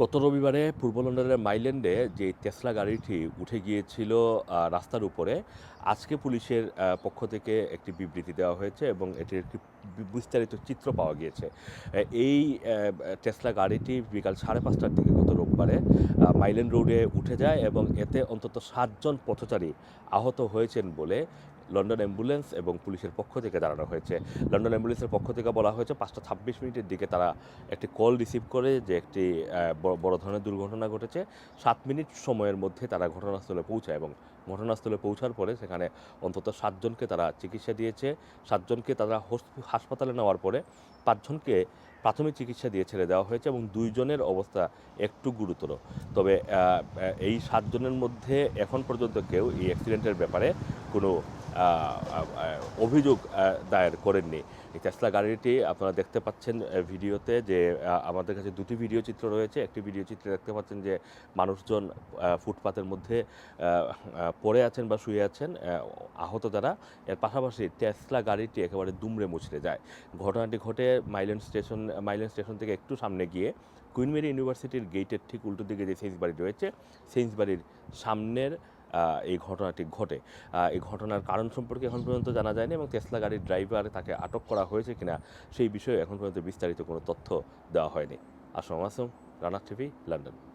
গত রবিবারে পূর্ব লন্ডনের মাইল্যান্ডে যে টেসলা গাড়িটি উঠে গিয়েছিল রাস্তার উপরে, আজকে পুলিশের পক্ষ থেকে একটি বিবৃতি দেওয়া হয়েছে এবং এটির একটি বিস্তারিত চিত্র পাওয়া গিয়েছে। এই টেসলা গাড়িটি বিকাল সাড়ে পাঁচটার দিকে গত রোববারে মাইল্যান্ড রোডে উঠে যায় এবং এতে অন্তত সাতজন পথচারী আহত হয়েছেন বলে লন্ডন অ্যাম্বুলেন্স এবং পুলিশের পক্ষ থেকে দাঁড়ানো হয়েছে। লন্ডন অ্যাম্বুলেন্সের পক্ষ থেকে বলা হয়েছে, পাঁচটা ছাব্বিশ মিনিটের দিকে তারা একটি কল রিসিভ করে যে একটি বড়- ধরনের দুর্ঘটনা ঘটেছে। সাত মিনিট সময়ের মধ্যে তারা ঘটনাস্থলে পৌঁছায় এবং ঘটনাস্থলে পৌঁছার পরে সেখানে অন্তত সাতজনকে তারা চিকিৎসা দিয়েছে। সাতজনকে তারা হোস- হাসপাতালে নেওয়ার পরে পাঁচজনকে প্রাথমিক চিকিৎসা দিয়ে ছেড়ে দেওয়া হয়েছে এবং দুইজনের অবস্থা একটু গুরুতর। তবে এই সাতজনের মধ্যে এখন পর্যন্ত কেউ এই অ্যাক্সিডেন্টের ব্যাপারে কোনো অভিযোগ দায়ের করেননি। এই টেসলা গাড়িটি আপনারা দেখতে পাচ্ছেন ভিডিওতে যে আমাদের কাছে দুটি ভিডিও চিত্র রয়েছে। একটি ভিডিও চিত্রে দেখতে পাচ্ছেন যে, মানুষজন ফুটপাতের মধ্যে পড়ে আছেন বা শুয়ে আছেন আহত যারা। এর পাশাপাশি টেসলা গাড়িটি একেবারে দুমড়ে মুচড়ে যায়। ঘটনাটি ঘটে মাইল্যান্ড স্টেশন মাইল্যান্ড স্টেশন থেকে একটু সামনে গিয়ে কুইন মেরি ইউনিভার্সিটির গেটের ঠিক উল্টো দিকে যে সেইন্স বাড়ি রয়েছে সেইন্স বাড়ির সামনের এই ঘটনাটি ঘটে। এই ঘটনার কারণ সম্পর্কে এখন পর্যন্ত জানা যায়নি এবং টেসলা গাড়ির ড্রাইভার তাকে আটক করা হয়েছে কিনা সেই বিষয়ে এখন পর্যন্ত বিস্তারিত কোনো তথ্য দেওয়া হয়নি। Assam Assam Rana TV, London.